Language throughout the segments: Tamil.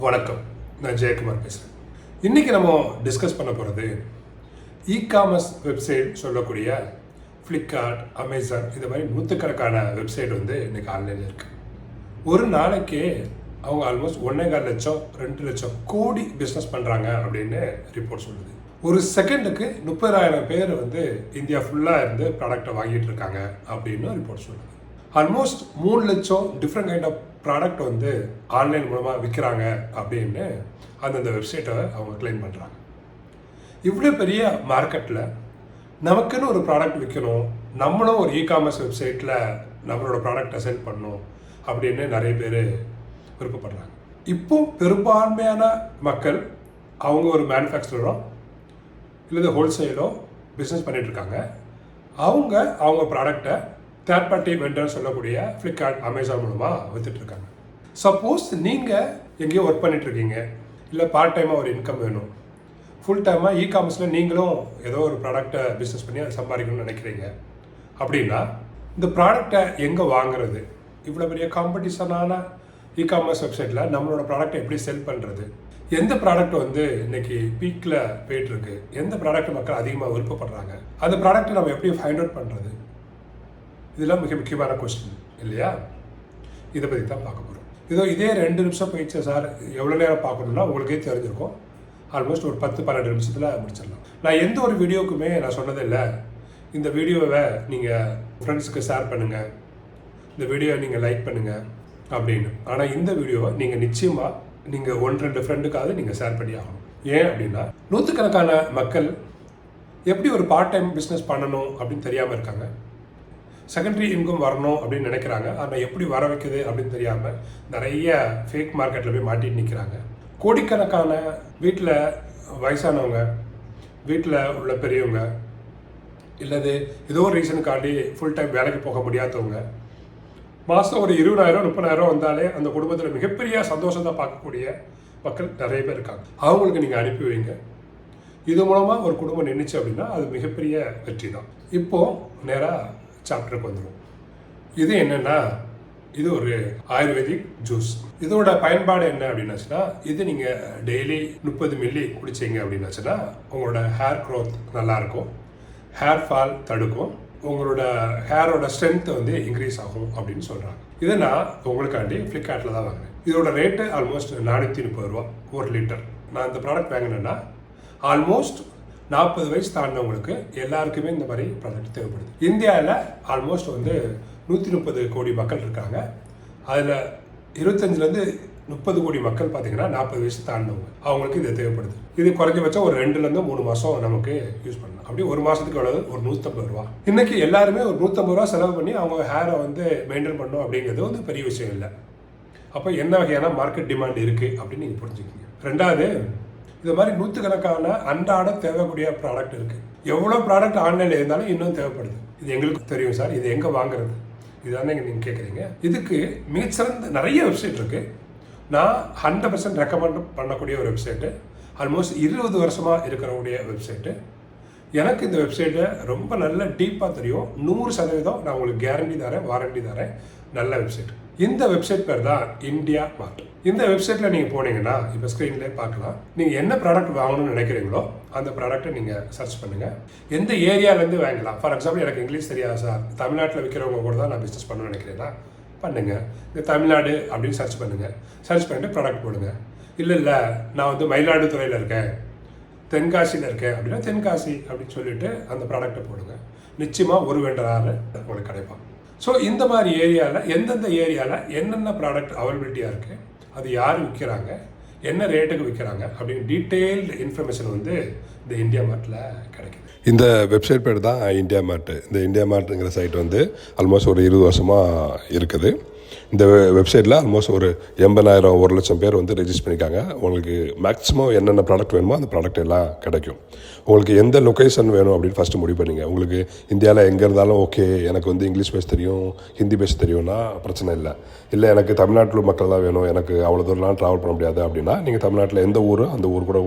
வணக்கம். நான் ஜெயக்குமார் பேசுகிறேன் இன்றைக்கி நம்ம டிஸ்கஸ் பண்ண போகிறது இ காமர்ஸ் வெப்சைட் சொல்லக்கூடிய ஃப்ளிப்கார்ட் அமேசான் இந்த மாதிரி நூற்றுக்கணக்கான வெப்சைட் வந்து இன்றைக்கி ஆன்லைனில் இருக்குது ஒரு நாளைக்கே அவங்க ஆல்மோஸ்ட் ஒன்றே கால் லட்சம் ரெண்டு லட்சம் கோடி பிஸ்னஸ் பண்ணுறாங்க அப்படின்னு ரிப்போர்ட் சொல்லுது. ஒரு செகண்டுக்கு முப்பதாயிரம் பேர் வந்து இந்தியா ஃபுல்லாக இருந்து ப்ராடக்டை வாங்கிட்டு இருக்காங்க அப்படின்னு ரிப்போர்ட் சொல்லுது. ஆல்மோஸ்ட் மூணு லட்சம் டிஃப்ரெண்ட் கைண்ட் ஆஃப் ப்ராடக்ட் வந்து ஆன்லைன் மூலமாக விற்கிறாங்க அப்படின்னு அந்தந்த வெப்சைட்டை அவங்க கிளைம் பண்ணுறாங்க இவ்வளோ பெரிய மார்க்கெட்டில் நமக்குன்னு ஒரு ப்ராடக்ட் விற்கணும் நம்மளும் ஒரு இ காமர்ஸ் வெப்சைட்டில் நம்மளோட ப்ராடக்டை செல் பண்ணணும் அப்படின்னு நிறைய பேர் விருப்பப்படுறாங்க. இப்போ பெரும்பான்மையான மக்கள் அவங்க ஒரு மேனுஃபேக்சரோ இல்லை ஹோல்சேலோ பிஸ்னஸ் பண்ணிகிட்ருக்காங்க இருக்காங்க. அவங்க அவங்க ப்ராடக்டை தேர்ட் பார்ட்டி வெண்டர் சொல்லக்கூடிய ஃப்ளிப்கார்ட் அமேசான் மூலமாக வித்துட்ருக்காங்க சப்போஸ் நீங்கள் எங்கேயோ ஒர்க் பண்ணிகிட்ருக்கீங்க இருக்கீங்க இல்லை பார்ட் டைமாக ஒரு இன்கம் வேணும். ஃபுல் டைமாக இ காமர்ஸில் நீங்களும் ஏதோ ஒரு ப்ராடக்டை பிஸ்னஸ் பண்ணி அதை சம்பாதிக்கணும்னு நினைக்கிறீங்க. அப்படின்னா இந்த ப்ராடக்டை எங்கே வாங்குறது? இவ்வளோ பெரிய காம்படிஷனான இ காமர்ஸ் வெப்சைட்டில் நம்மளோட ப்ராடக்ட்டை எப்படி செல் பண்ணுறது எந்த ப்ராடக்ட் வந்து இன்னைக்கு பீக்கில் போயிட்டுருக்கு? எந்த ப்ராடக்ட் மக்கள் அதிகமாக விருப்பப்படுறாங்க? அந்த ப்ராடக்ட்டை நம்ம எப்படி ஃபைண்ட் அவுட் பண்ணுறது இதெல்லாம் மிக முக்கியமான கொஸ்டின் இல்லையா? இதை பற்றி தான் பார்க்க போகிறோம் இதோ இதே ரெண்டு நிமிஷம் போயிடுச்சு சார். எவ்வளோ நேரம் பார்க்கணும்னா உங்களுக்கே தெரிஞ்சிருக்கும். ஆல்மோஸ்ட் ஒரு பத்து பன்னெண்டு நிமிஷத்தில் முடிச்சிடலாம். நான் எந்த ஒரு வீடியோக்குமே நான் சொன்னதில்லை. இந்த வீடியோவை நீங்கள் ஃப்ரெண்ட்ஸுக்கு ஷேர் பண்ணுங்கள் இந்த வீடியோவை நீங்கள் லைக் பண்ணுங்கள் அப்படின்னு. ஆனால் இந்த வீடியோவை நீங்கள் நிச்சயமாக நீங்கள் ஒன்று ரெண்டு ஃப்ரெண்டுக்காவது நீங்கள் ஷேர் பண்ணி ஆகணும். ஏன் அப்படின்னா நூற்றுக்கணக்கான மக்கள் எப்படி ஒரு பார்ட் டைம் பிஸ்னஸ் பண்ணணும் அப்படின்னு தெரியாமல் இருக்காங்க. செகண்டரி இன்கம் வரணும் அப்படின்னு நினைக்கிறாங்க. ஆனால் எப்படி வர வைக்குது அப்படின்னு தெரியாமல் நிறைய ஃபேக் மார்க்கெட்டில் போய் மாட்டிட்டு நிற்கிறாங்க கோடிக்கணக்கான வீட்டில் வயசானவங்க வீட்டில் உள்ள பெரியவங்க இல்லது ஏதோ ஒரு ரீசனுக்காண்டி ஃபுல் டைம் வேலைக்கு போக முடியாதவங்க மாதம் ஒரு இருபதாயிரம் முப்பதாயிரம் வந்தாலே அந்த குடும்பத்தில் மிகப்பெரிய சந்தோஷத்தை பார்க்கக்கூடிய மக்கள் நிறைய பேர் இருக்காங்க. அவங்களுக்கு நீங்கள் அனுப்பி வைங்க. இது மூலமாக ஒரு குடும்பம் நின்றுச்சு அப்படின்னா அது மிகப்பெரிய வெற்றி தான் இப்போது நேராக சாப்டருக்கு வந்துடும் இது என்னென்னா இது ஒரு ஆயுர்வேதிக் ஜூஸ். இதோட பயன்பாடு என்ன அப்படின்னாச்சுன்னா இது நீங்கள் டெய்லி முப்பது மில்லி குடிச்சிங்க அப்படின்னாச்சுன்னா உங்களோட ஹேர் க்ரோத் நல்லாயிருக்கும். ஹேர் ஃபால் தடுக்கும். உங்களோட ஹேரோட ஸ்ட்ரென்த் வந்து இன்க்ரீஸ் ஆகும் அப்படின்னு சொல்கிறாங்க இதை நான் உங்களுக்காண்டி ஃப்ளிப்கார்ட்டில் தான் வாங்கினேன். இதோட ரேட்டு ஆல்மோஸ்ட் நானூற்றி முப்பது ரூபா ஒரு லிட்டர் நான் இந்த ப்ராடக்ட் வாங்கினேன்னா ஆல்மோஸ்ட் நாற்பது வயசு தாண்டினவங்களுக்கு எல்லாருக்குமே இந்த மாதிரி ப்ராடக்ட் தேவைப்படுது. இந்தியாவில் ஆல்மோஸ்ட் வந்து நூற்றி முப்பது கோடி மக்கள் இருக்காங்க. அதில் இருபத்தஞ்சிலேருந்து முப்பது கோடி மக்கள் பார்த்தீங்கன்னா நாற்பது வயசு தாண்டினவங்க. அவங்களுக்கு இது தேவைப்படுது. இது குறைஞ்சபட்சம் ஒரு ரெண்டுலேருந்து மூணு மாதம் நமக்கு யூஸ் பண்ணலாம். அப்படி ஒரு மாதத்துக்கு எவ்வளவு? ஒரு நூற்றம்பது ரூபா. இன்றைக்கி எல்லாருமே ஒரு நூற்றம்பது ரூபா செலவு பண்ணி அவங்க ஹேரை வந்து மெயின்டைன் பண்ணணும் அப்படிங்கிறது வந்து பெரிய விஷயம் இல்லை. அப்போ என்ன வகையான மார்க்கெட் டிமாண்ட் இருக்குது அப்படின்னு நீங்கள் புரிஞ்சுக்கிங்க ரெண்டாவது இது மாதிரி நூற்றுக்கணக்கான அன்றாட தேவைக்கூடிய ப்ராடக்ட் இருக்குது எவ்வளோ ப்ராடக்ட் ஆன்லைனில் இருந்தாலும் இன்னும் தேவைப்படுது. இது எங்களுக்கு தெரியும் சார். இது எங்கே வாங்குறது? இதுதானே நீங்கள் கேட்குறீங்க இதுக்கு மிகச்சிறந்த நிறைய வெப்சைட் இருக்குது நான் ஹண்ட்ரட் பர்சன்ட் ரெக்கமெண்ட் பண்ணக்கூடிய ஒரு வெப்சைட்டு ஆல்மோஸ்ட் இருபது வருஷமாக இருக்கிறக்கூடிய வெப்சைட்டு எனக்கு இந்த வெப்சைட்டை ரொம்ப நல்ல டீப்பாக தெரியும். நூறு சதவீதம் நான் உங்களுக்கு கேரண்டி தரேன் வாரண்டி தரேன். நல்ல வெப்சைட் இந்த வெப்சைட் பேர் தான் இந்தியா மார்ட் இந்த வெப்சைட்டில் நீங்கள் போனீங்கன்னா இப்போ ஸ்க்ரீன்லேயே பார்க்கலாம். நீங்கள் என்ன ப்ராடக்ட் வாங்கணும்னு நினைக்கிறீங்களோ அந்த ப்ராடக்ட்டை நீங்கள் சர்ச் பண்ணுங்கள் எந்த ஏரியாலேருந்து வாங்கலாம்? ஃபார் எக்ஸாம்பிள் எனக்கு இங்கிலீஷ் தெரியாது சார் தமிழ்நாட்டில் விற்கிறவங்க கூட தான் நான் பிஸ்னஸ் பண்ணணும்னு நினைக்கிறேன்னா பண்ணுங்கள் இந்த தமிழ்நாடு அப்படின்னு சர்ச் பண்ணுங்கள் சர்ச் பண்ணிட்டு ப்ராடக்ட் போடுங்க. இல்லை இல்லை நான் வந்து மயிலாடுதுறையில் இருக்கேன். தென்காசியில் இருக்கேன் அப்படின்னா தென்காசி அப்படின்னு சொல்லிட்டு அந்த ப்ராடக்ட்டை போடுங்க. நிச்சயமாக ஒரு வேண்டராக உங்களுக்கு கிடைப்பான். ஸோ இந்த மாதிரி ஏரியாவில் எந்தெந்த ஏரியாவில் என்னென்ன ப்ராடக்ட் அவைலபிலிட்டியாக இருக்குது அது யார் விற்கிறாங்க என்ன ரேட்டுக்கு விற்கிறாங்க அப்படின்னு டீட்டெயில்டு இன்ஃபர்மேஷன் வந்து இந்த இந்தியா மார்ட்டில் கிடைக்குது. இந்த வெப்சைட் பேர் தான் இந்தியா மார்ட்டு இந்த இந்தியா மார்ட்டுங்கிற சைட் வந்து ஆல்மோஸ்ட் ஒரு இருபது வருஷமாக இருக்குது. இந்த வெப்சைட்டில் ஆல்மோஸ்ட் ஒரு எண்பதாயிரம் ஒரு லட்சம் பேர் வந்து ரெஜிஸ்டர் பண்ணியிருக்காங்க உங்களுக்கு மேக்ஸிமம் என்னென்ன ப்ராடக்ட் வேணுமோ அந்த ப்ராடக்ட் எல்லாம் கிடைக்கும். உங்களுக்கு எந்த லொக்கேஷன் வேணும் அப்படின்னு ஃபஸ்ட்டு முடிவு பண்ணுங்க. உங்களுக்கு இந்தியாவில் எங்கே இருந்தாலும் ஓகே எனக்கு வந்து இங்கிலீஷ் பேச தெரியும் ஹிந்தி பேச தெரியும்னா பிரச்சனை இல்லை. இல்லை எனக்கு தமிழ்நாட்டில் மக்கள் தான் வேணும் எனக்கு அவ்வளோ தூரம்லாம் ட்ராவல் பண்ண முடியாது அப்படின்னா நீங்கள் தமிழ்நாட்டில் எந்த ஊர் அந்த ஊர் கூட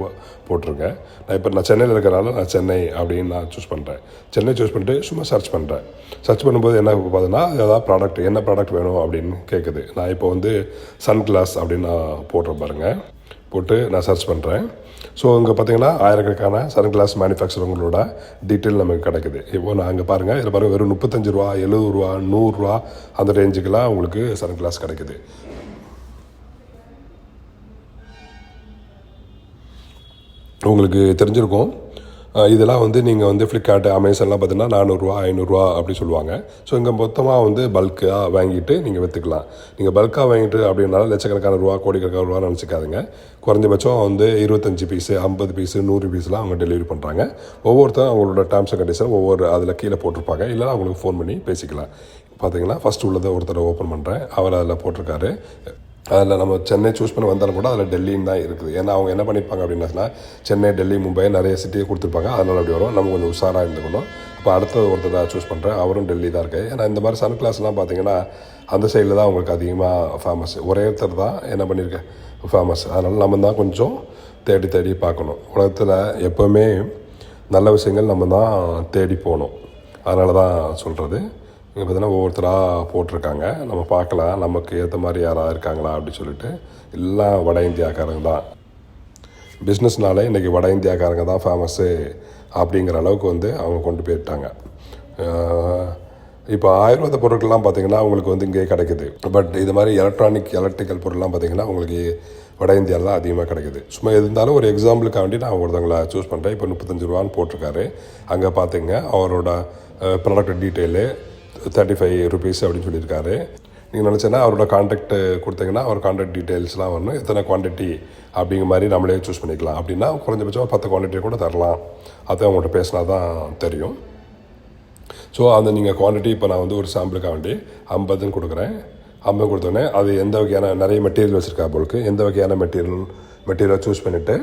போட்டிருங்க. நான் இப்போ நான் சென்னையில் இருக்கிறனால நான் சென்னை அப்படின்னு நான் சூஸ் பண்ணுறேன் சென்னை சூஸ் பண்ணிட்டு சும்மா சர்ச் பண்ணுறேன் சர்ச் பண்ணும்போது என்ன பார்த்தீங்கன்னா ஏதாவது ப்ராடக்ட் என்ன ப்ராடக்ட் வேணும் அப்படின்னு கேட்குது நான் இப்போ வந்து சன் கிளாஸ் அப்படின்னு நான் போடுறேன் பாருங்கள் போட்டு நான் சர்ச் பண்ணுறேன் ஸோ இங்கே பார்த்தீங்கன்னா ஆயிரக்கணக்கான சன் கிளாஸ் மேனுஃபேக்சருங்களோட டீட்டெயில் நமக்கு கிடைக்குது. இப்போ நான் அங்கே பாருங்கள் இதில் பாருங்கள் வெறும் முப்பத்தஞ்சு ரூபா எழுபது ரூபா நூறுரூவா அந்த ரேஞ்சுக்கெல்லாம் உங்களுக்கு சன் கிளாஸ் கிடைக்குது. உங்களுக்கு தெரிஞ்சிருக்கும். இதெல்லாம் வந்து நீங்கள் வந்து ஃப்ளிப்கார்ட் அமேசான்லாம் பார்த்தீங்கன்னா நானூறுரூவா ஐநூறுரூவா அப்படி சொல்லுவாங்க. ஸோ இங்கே மொத்தமாக வந்து பல்க்காக வாங்கிட்டு நீங்கள் விற்றுக்கலாம் நீங்கள் பல்காக வாங்கிட்டு அப்படின்னால லட்சக்கணக்கான ரூபா கோடிக்கணக்கான ரூபா நினச்சிக்காதுங்க. குறைஞ்சபட்சம் வந்து இருபத்தஞ்சி பீஸு ஐம்பது பீஸு நூறு பீஸ்லாம் அவங்க டெலிவரி பண்ணுறாங்க ஒவ்வொருத்தரும் அவங்களோட டேர்ம்ஸ் அண்ட் கண்டிஷன் ஒவ்வொரு அதில் கீழே போட்டிருப்பாங்க. இல்லைனா அவங்களுக்கு ஃபோன் பண்ணி பேசிக்கலாம். பார்த்தீங்கன்னா ஃபஸ்ட்டு உள்ளதை ஒருத்தரை ஓப்பன் பண்ணுறேன் அவர் அதில் போட்டிருக்காரு. அதில் நம்ம சென்னை சூஸ் பண்ணி வந்தாலும் கூட அதில் டெல்லின்னு தான் இருக்குது. ஏன்னா அவங்க என்ன பண்ணியிருப்பாங்க அப்படின்னா சொன்னால் சென்னை டெல்லி மும்பை நிறைய சிட்டியை கொடுத்துருப்பாங்க. அதனால் அப்படி வரும். நம்ம கொஞ்சம் உஷாராக இருந்துக்கணும். இப்போ அடுத்தது ஒருத்தர் நான் சூஸ் பண்ணுறேன் அவரும் டெல்லி தான் இருக்கு ஏன்னா இந்த மாதிரி சன் கிளாஸ்லாம் பார்த்தீங்கன்னா அந்த சைடில் தான் அவங்களுக்கு அதிகமாக ஃபேமஸ் ஒரே ஒருத்தர் தான் என்ன பண்ணியிருக்கேன் ஃபேமஸ் அதனால் நம்ம தான் கொஞ்சம் தேடி தேடி பார்க்கணும். உலகத்தில் எப்போவுமே நல்ல விஷயங்கள் நம்ம தான் தேடி போகணும். அதனால தான் சொல்கிறது இங்கே பார்த்தீங்கன்னா ஒவ்வொருத்தராக போட்டிருக்காங்க. நம்ம பார்க்கலாம் நமக்கு ஏற்ற மாதிரி யாராவது இருக்காங்களா அப்படின்னு சொல்லிட்டு. எல்லாம் வட இந்தியாக்காரங்க தான். பிஸ்னஸ்னாலே இன்றைக்கி வட இந்தியாக்காரங்க தான் ஃபேமஸ்ஸு அப்படிங்கிற அளவுக்கு வந்து அவங்க கொண்டு போயிட்டாங்க. இப்போ ஆயுர்வேத பொருட்கள்லாம் பார்த்திங்கன்னா அவங்களுக்கு வந்து இங்கே கிடைக்குது. பட் இது மாதிரி எலக்ட்ரானிக் எலக்ட்ரிக்கல் பொருள்லாம் பார்த்திங்கன்னா உங்களுக்கு வட இந்தியாவில் அதிகமாக கிடைக்குது. சும்மா இருந்தாலும் ஒரு எக்ஸாம்பிளுக்கு வேண்டி நான் ஒருத்தவங்களை சூஸ் பண்ணுறேன் இப்போ முப்பத்தஞ்சு ரூபான்னு போட்டிருக்காரு. அங்கே பார்த்தீங்க அவரோட product detail thirty five rupees அப்படின்னு சொல்லியிருக்காரு. நீங்கள் நினச்சேன்னா அவரோட காண்டாக்ட் கொடுத்தீங்கன்னா அவர் காண்டாக்ட் டீட்டெயில்ஸ்லாம் வரணும் எத்தனை குவான்டிட்டி அப்படிங்கிற மாதிரி நம்மளே சூஸ் பண்ணிக்கலாம். அப்படின்னா குறைஞ்சபட்சம் பத்து குவான்டிட்டி கூட தரலாம். அதை அவங்கள்ட்ட பேசினா தான் தெரியும். ஸோ அந்த நீங்கள் குவான்டிட்டி இப்போ நான் வந்து ஒரு சாம்பிளுக்காக வேண்டி ஐம்பதுன்னு கொடுக்குறேன். ஐம்பது கொடுத்தோடனே அது எந்த வகையான நிறைய மெட்டீரியல் வச்சுருக்கா போலுக்கு எந்த வகையான மெட்டீரியல் மெட்டீரியலாக சூஸ் பண்ணிவிட்டு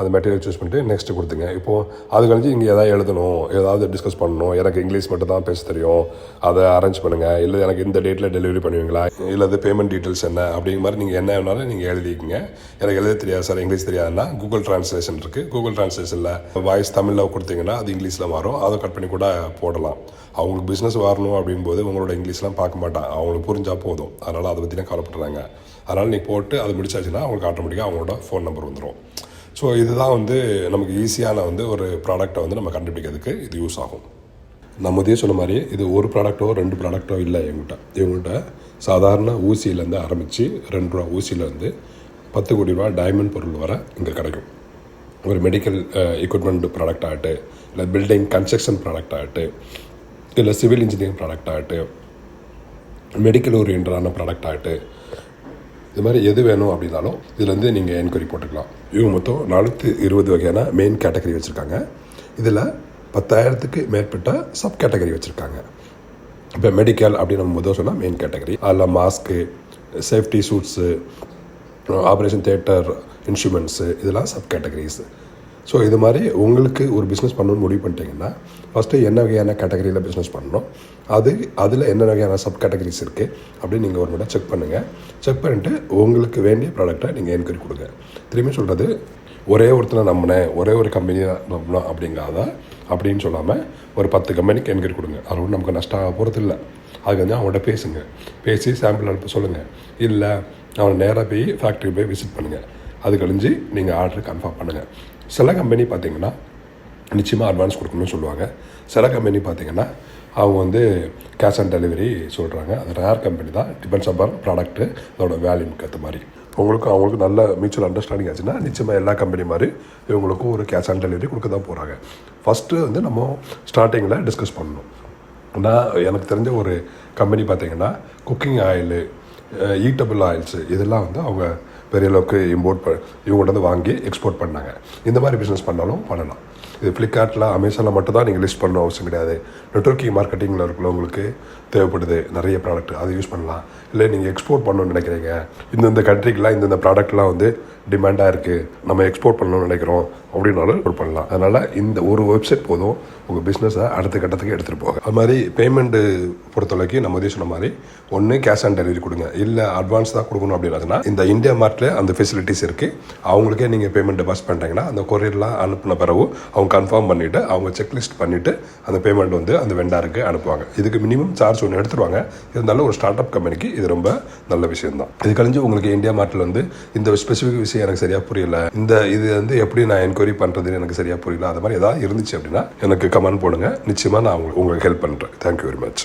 அந்த மெட்டீரியல் சூஸ் பண்ணிட்டு நெக்ஸ்ட்டு கொடுத்துங்க. இப்போது அது கழிஞ்சு இங்கே எதாவது எழுதணும் ஏதாவது டிஸ்கஸ் பண்ணணும். எனக்கு இங்கிலீஷ் மட்டும் தான் பேச தெரியும். அதை அரேஞ்ச் பண்ணுங்கள் இல்லை எனக்கு இந்த டேட்டில் டெலிவரி பண்ணுவீங்களா? இல்லை அது பேமெண்ட் டீட்டெயில்ஸ் என்ன? அப்படிங்கிற மாதிரி நீங்கள் என்ன வேணாலும் நீங்கள் எழுதிக்கங்க. எனக்கு எழுத தெரியாது சார் இங்கிலீஷ் தெரியாதுன்னா கூகுள் ட்ரான்ஸ்லேஷன் இருக்குது கூகுள் ட்ரான்ஸ்லேஷனில் வாய்ஸ் தமிழில் கொடுத்தீங்கன்னா அது இங்கிலீஷில் மாறும். அதை கட் பண்ணி கூட போடலாம். அவங்களுக்கு பிஸ்னஸ் வரணும் அப்படிங்கும்போது உங்களோட இங்கிலீஷ்லாம் பார்க்க மாட்டான் அவங்களுக்கு புரிஞ்சால் போதும். அதனால் அதை பற்றிலாம் கவலைப்படுறாங்க. அதனால் நீ போட்டு அது முடிச்சாச்சுன்னா அவங்களுக்கு ஆட்டோமேட்டிக்காக அவங்களோட ஃபோன் நம்பர் வந்துடும் ஸோ இதுதான் வந்து நமக்கு ஈஸியான வந்து ஒரு ப்ராடக்ட்டை வந்து நம்ம கண்டுபிடிக்கிறதுக்கு இது யூஸ் ஆகும். நான் முதைய சொன்ன மாதிரி இது ஒரு ப்ராடக்ட்டோ ரெண்டு ப்ராடக்ட்டோ இல்லை எங்கள்கிட்ட இவங்கள்ட்ட சாதாரண ஊசியிலேருந்து ஆரம்பித்து ரெண்டு ரூபா ஊசியிலேருந்து பத்து கோடி ரூபா டைமண்ட் பொருள் வர இங்கே கிடைக்கும். ஒரு மெடிக்கல் எக்யூப்மெண்ட் ப்ராடக்ட் ஆகட்டு இல்லை பில்டிங் கன்ஸ்ட்ரக்ஷன் ப்ராடக்ட் ஆகட்டு இல்லை சிவில் இன்ஜினியரிங் ப்ராடக்ட் ஆகட்டு மெடிக்கல் ஓரியன்டான ப்ராடக்ட் ஆகட்டு இது மாதிரி எது வேணும் அப்படின்னாலும் இதுலேருந்து நீங்கள் என்கொயரி போட்டுக்கலாம். இவங்க மொத்தம் நானூற்றி இருபது வகையான மெயின் கேட்டகரி வச்சுருக்காங்க. இதில் பத்தாயிரத்துக்கு மேற்பட்ட சப் கேட்டகரி வச்சுருக்காங்க. இப்போ மெடிக்கல் அப்படின்னு நம்ம முதல் சொன்னால் மெயின் கேட்டகரி அதில் mask safety suits operation theatre instruments இதெல்லாம் சப் கேட்டகரிஸ் ஸோ இது மாதிரி உங்களுக்கு ஒரு பிஸ்னஸ் பண்ணணும்னு முடிவு பண்ணிட்டீங்கன்னா ஃபஸ்ட்டு என்ன வகையான கேட்டகரியில் பிஸ்னஸ் பண்ணணும்? அது அதில் என்ன வகையான சப் கேட்டகரிஸ் இருக்குது அப்படின்னு நீங்கள் ஒரு முறை செக் பண்ணுங்கள் செக் பண்ணிட்டு உங்களுக்கு வேண்டிய ப்ராடக்ட்டை நீங்கள் என்கொயரி கொடுங்க. திரும்பி சொல்கிறது ஒரே ஒருத்தனை நம்பினேன் ஒரே ஒரு கம்பெனியை நம்பினோம் அப்படிங்காத அப்படின்னு சொல்லாமல் ஒரு பத்து கம்பெனிக்கு என்கொயரி கொடுங்க. அது ஒன்றும் நமக்கு நஷ்டம் ஆக போகிறது இல்லை. அது வந்து அவங்கள்ட்ட பேசுங்க. பேசி சாம்பிள் அனுப்ப சொல்லுங்கள் இல்லை அவனை நேராக போய் ஃபேக்ட்ரி போய் விசிட் பண்ணுங்கள் அது கழிஞ்சு நீங்கள் ஆர்டர் கன்ஃபார்ம் பண்ணுங்கள் சில கம்பெனி பார்த்தீங்கன்னா நிச்சயமாக அட்வான்ஸ் கொடுக்கணும்னு சொல்லுவாங்க. சில கம்பெனி பார்த்தீங்கன்னா அவங்க வந்து கேஷ் ஆன் டெலிவரி சொல்கிறாங்க அது ரேர் கம்பெனி தான். டிபெண்ட்ஸ் அப்பான் ப்ராடக்ட்டு அதோட வேல்யூக்கு ஏற்ற மாதிரி. உங்களுக்கும் அவங்களுக்கும் நல்ல மியூச்சுவல் அண்டர்ஸ்டாண்டிங் ஆச்சுன்னா நிச்சயமாக எல்லா கம்பெனி மாதிரி இவங்களுக்கும் ஒரு கேஷ் ஆன் டெலிவரி கொடுக்க தான் போகிறாங்க ஃபஸ்ட்டு வந்து நம்ம ஸ்டார்டிங்கில் டிஸ்கஸ் பண்ணணும். நான் எனக்கு தெரிஞ்ச ஒரு கம்பெனி பார்த்தீங்கன்னா குக்கிங் ஆயிலு ஈட்டபிள் ஆயில்ஸு இதெல்லாம் வந்து அவங்க பெரிய அளவுக்கு இம்போர்ட் ப இவங்கள்ட்ட வந்து வாங்கி எக்ஸ்போர்ட் பண்ணாங்க. இந்த மாதிரி பிஸ்னஸ் பண்ணாலும் பண்ணலாம். இது ஃப்ளிப்கார்ட்டில் அமேசானில் மட்டும் தான் நீங்கள் லிஸ்ட் பண்ணணும் அவசியம் கிடையாது. நெட்ஒர்க்கிங் மார்க்கெட்டிங்கில் இருக்கிற உங்களுக்கு தேவைப்படுது. நிறைய ப்ராடக்ட் அதை யூஸ் பண்ணலாம். இல்லை நீங்கள் எக்ஸ்போர்ட் பண்ணணும்னு நினைக்கிறீங்க. இந்தந்த கண்ட்ரிக்கெலாம் இந்தந்த ப்ராடக்ட்லாம் வந்து டிமாண்டாக இருக்குது நம்ம எக்ஸ்போர்ட் பண்ணணும்னு நினைக்கிறோம். அப்படின்னாலும் ஒரு பண்ணலாம். அதனால் இந்த ஒரு வெப்சைட் போதும். உங்கள் பிஸ்னஸை அடுத்த கட்டத்துக்கு எடுத்துகிட்டு போக அது மாதிரி பேமெண்ட்டு பொறுத்தவரைக்கும் நம்ம உதவி சொன்ன மாதிரி ஒன்று கேஷ் ஆன் டெலிவரி கொடுங்க. இல்லை அட்வான்ஸ் தான் கொடுக்கணும் அப்படின்னா இந்த இந்தியா மார்ட்டில் அந்த ஃபெசிலிட்டிஸ் இருக்குது அவங்களுக்கே நீங்கள் பேமெண்ட் டெபாசிட் பண்ணிட்டீங்கன்னா அந்த கொரியர்லாம் அனுப்பின பிறகு அவங்க கன்ஃபார்ம் பண்ணிவிட்டு அவங்க செக்லிஸ்ட் பண்ணிவிட்டு அந்த பேமெண்ட் வந்து அந்த வெண்டாருக்கு அனுப்புவாங்க. இதுக்கு மினிமம் சார்ஜ் ஒன்று எடுத்துருவாங்க. இருந்தாலும் ஒரு ஸ்டார்ட் அப் கம்பெனிக்கு இது ரொம்ப நல்ல விஷயம் தான் இது கழிஞ்சு உங்களுக்கு இந்தியா மார்ட்டில் வந்து இந்த ஸ்பெசிஃபிக் விஷயம் எனக்கு சரியாக புரியல. இந்த இது வந்து எப்படி நான் என்கொயரி பண்ணுறதுன்னு எனக்கு சரியாக புரியல. அது மாதிரி ஏதாவது இருந்துச்சு அப்படின்னா எனக்கு கமெண்ட் போடுங்க. நிச்சயமாக நான் உங்களுக்கு உங்களுக்கு ஹெல்ப் பண்ணுறேன் தேங்க்யூ வெரி மச்